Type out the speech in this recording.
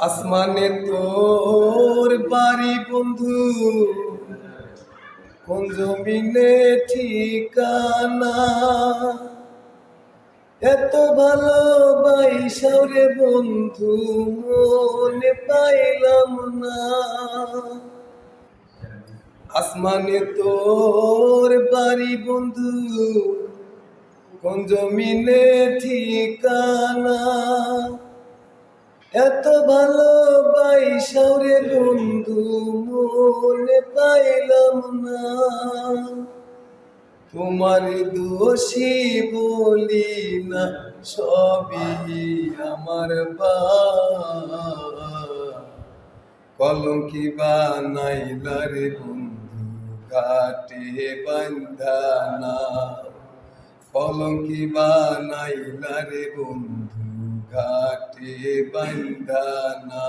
আসমানে তোর বাড়ি, বন্ধু। কোন জমিনে ঠিকানা? এত ভালোবাইসাও রে বন্ধু, মনে পাইলাম না। আসমানে তোর বাড়ি, বন্ধু। কোন জমিনে ঠিকানা? এত ভালোবাইসাও রে বন্ধু মনে পাইলাম না। তোমার দোষী বলি না, সবই আমার বা কলঙ্কি বানাইলা রে বন্ধু, ঘাটে বান্ধানা কলঙ্কি বানাইলা রে বন্ধু ঘাটে বান্ধানা